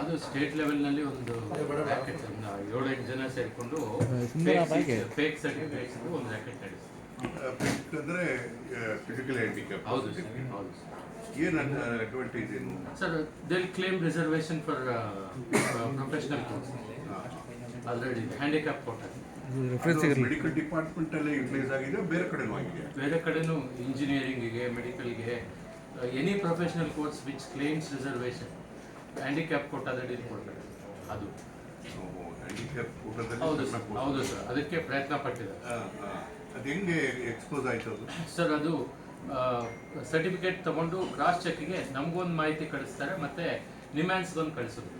ಅದು ಸ್ಟೇಟ್ ಲೆವೆಲ್ನಲ್ಲಿ ಒಂದು ರ್ಯಾಕೆಟ್ ಏಳೆಂಟು ಜನ ಸೇರಿಕೊಂಡು ಫೇಕ್ ಸರ್ಟಿಫಿಕೇಟ್ಸ್ ಒಂದು ರ್ಯಾಕೆಟ್ ನಡೆಸಿ ಅಂದ್ರೆ ಫಿಸಿಕಲ್ ಹ್ಯಾಂಡಿಕ್ಯಾಪ್ ಹೌದು ಸರ್ ಹೌದು ಸರ್. ಏನು ಅಡ್ವಾಂಟೇಜ್ ಏನು? Sir they'll claim reservation for professional course already handicap ಸಿಗಲಿ ಮೆಡಿಕಲ್ ಡಿಪಾರ್ಟ್ಮೆಂಟ್ ಅಲ್ಲಿ ಯೂಟಿಲೈಸ್ ಆಗಿದೆ ಬೇರೆ ಕಡೆನೂ ಆಗಿದೆ? ಬೇರೆ ಕಡೆನೂ ಇಂಜಿನಿಯರಿಂಗಿಗೆ ಮೆಡಿಕಲ್ಗೆ any professional course which claims reservation handicap ಕೋಟಾದ deal ಕೊಡ್ತಾರೆ ಅದು ಹ್ಯಾಂಡಿಕ್ಯಾಪ್ ಹೌದು ಸರ್ ಹೌದು ಸರ್ ಅದಕ್ಕೆ ಪ್ರಯತ್ನ ಪಟ್ಟಿದ್ದಾರೆ. ಅದು ಹೆಂಗೆ ಎಕ್ಸ್ಪೋಸ್ ಆಯ್ತು ಅದು? ಸರ್ ಅದು ಸರ್ಟಿಫಿಕೇಟ್ ತಗೊಂಡು ಕ್ರಾಸ್ ಚೆಕ್ಗೆ ನಮಗೊಂದು ಮಾಹಿತಿ ಕಳಿಸ್ತಾರೆ ಮತ್ತೆ ನಿಮ್ಯಾನ್ಸ್ಗೊಂದು ಕಳಿಸೋದು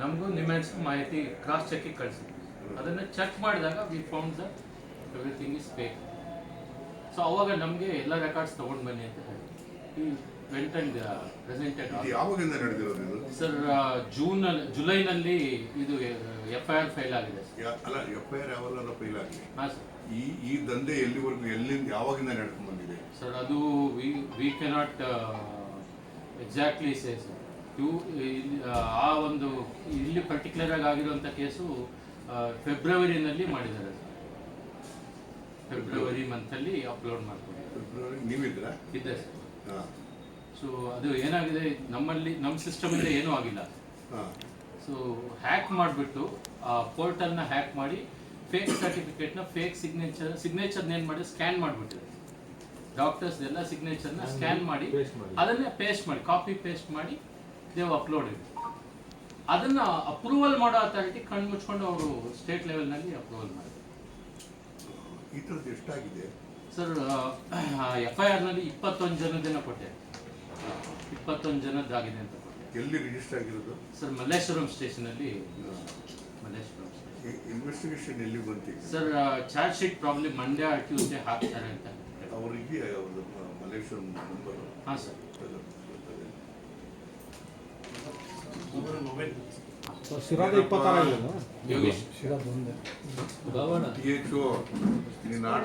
ನಮಗೂ ನಿಮ್ಯಾನ್ಸ್ ಮಾಹಿತಿ ಕ್ರಾಸ್ ಚೆಕ್ಗೆ ಕಳಿಸೋದು ಅದನ್ನು ಚೆಕ್ ಮಾಡಿದಾಗ we found the everything is fake so ಅವಾಗ ನಮಗೆ ಎಲ್ಲ ರೆಕಾರ್ಡ್ಸ್ ತೊಗೊಂಡು ಬನ್ನಿ ಅಂತ ಹೇಳಿ ವೆಂಟ್ ಅಂಡ್ ಪ್ರೆಸೆಂಟೆಡ್ ಇದು ಯಾವಾಗಿಂದ ನಡೆದಿರೋದು ಇದು? ಸರ್ ಜೂನ್ ಜುಲೈನಲ್ಲಿ ಇದು ಎಫ್ ಐ ಆರ್ ಫೈಲ್ ಆಗಿದೆ ಸರ್ ಯಾ- ಅಲ್ಲ ಎಫ್ ಐ ಆರ್ ಯಾವಲ್ಲ ಫೈಲ್ ಆಗಿದೆ? ಹಾಂ ಸರ್ ಈ ಈ ದಂಧೆ ಎಲ್ಲಿವರೆಗೂ ಎಲ್ಲಿಂದ ಯಾವಾಗಿಂದ ನಡ್ಕೊಂಡು ಬಂದಿದೆ? ಸರ್ ಅದು we we cannot exactly say sir ಇವು ಇಲ್ಲಿ, ಆ, ಆ ಒಂದು ಇಲ್ಲಿ ಪರ್ಟಿಕ್ಯುಲರ್ ಆಗಿ ಆಗಿರುವಂಥ ಕೇಸು ಫೆಬ್ರವರಿನಲ್ಲಿ ಮಾಡಿದ್ದಾರೆ ಸರ್ ಫೆಬ್ರವರಿ ಮಂತಲ್ಲಿ ಅಪ್ಲೋಡ್ ಮಾಡ್ಕೊಂಡಿದ್ದಾರೆ. ಫೆಬ್ರವರಿ ನೀವಿದ್ರಾ ಇದ್ದೆ ಸರ್ ಹಾಂ. ಸೊ ಅದು ಏನಾಗಿದೆ? ನಮ್ಮಲ್ಲಿ ನಮ್ಮ ಸಿಸ್ಟಮ್ ಸಿಸ್ಟಮಿಂದ ಏನೂ ಆಗಿಲ್ಲ. ಸೊ ಹ್ಯಾಕ್ ಮಾಡಿಬಿಟ್ಟು ಆ ಪೋರ್ಟಲ್ನ ಹ್ಯಾಕ್ ಮಾಡಿ ಫೇಕ್ ಸರ್ಟಿಫಿಕೇಟ್ನ ಫೇಕ್ ಸಿಗ್ನೇಚರ್ ಸಿಗ್ನೇಚರ್ನ ಏನು ಮಾಡಿ ಸ್ಕ್ಯಾನ್ ಮಾಡಿಬಿಟ್ಟಿದೆ. ಡಾಕ್ಟರ್ಸ್ ಎಲ್ಲ ಸಿಗ್ನೇಚರ್ನ ಸ್ಕ್ಯಾನ್ ಮಾಡಿ ಅದನ್ನೇ ಪೇಸ್ಟ್ ಮಾಡಿ ಕಾಪಿ ಪೇಸ್ಟ್ ಮಾಡಿ ದೇವ್ ಅಪ್ಲೋಡ್ ಅದನ್ನ ಅಪ್ರೂವಲ್ ಮಾಡೋ ಅಥಾರಿಟಿ ಕಣ್ಣು ಮುಚ್ಕೊಂಡು ಅವರು ಸ್ಟೇಟ್ ಲೆವೆಲ್ನಲ್ಲಿ ಅಪ್ರೂವಲ್ ಮಾಡಿದ್ರು. ಎಷ್ಟಾಗಿದೆ? ಸರ್ ಎಫ್ ಐ ಆರ್ನಲ್ಲಿ ಇಪ್ಪತ್ತೊಂದು ಜನದನ್ನ ಕೊಟ್ಟೆ. ಇಪ್ಪತ್ತೊಂದು ಜನದ್ದಾಗಿದೆ ಅಂತ ಎಲ್ಲಿ ರಿಜಿಸ್ಟರ್ ಆಗಿರೋದು? ಸರ್ ಮಲ್ಲೇಶ್ವರಂ ಸ್ಟೇಷನಲ್ಲಿ ಮಲ್ಲೇಶ್ವರಂ ಇನ್ವೆಸ್ಟಿಗೇಷನ್ ಎಲ್ಲಿ ಬಂತು sir charge sheet problem Mandya Tuesday ಹಾಕ್ತಾರೆ ಅಂತ. ಅವರಿಗೆ ಮಲ್ಲೇಶ್ವರಂ ನಂಬರ್ ಹಾಂ ಸರ್. ಶಿರಾದ ಇಪ್ಪತ್ತಾರು ಯೋಗೇಶ್. ಶಿರಾದ ಒಂದೇ. ನೀನು ಆಡ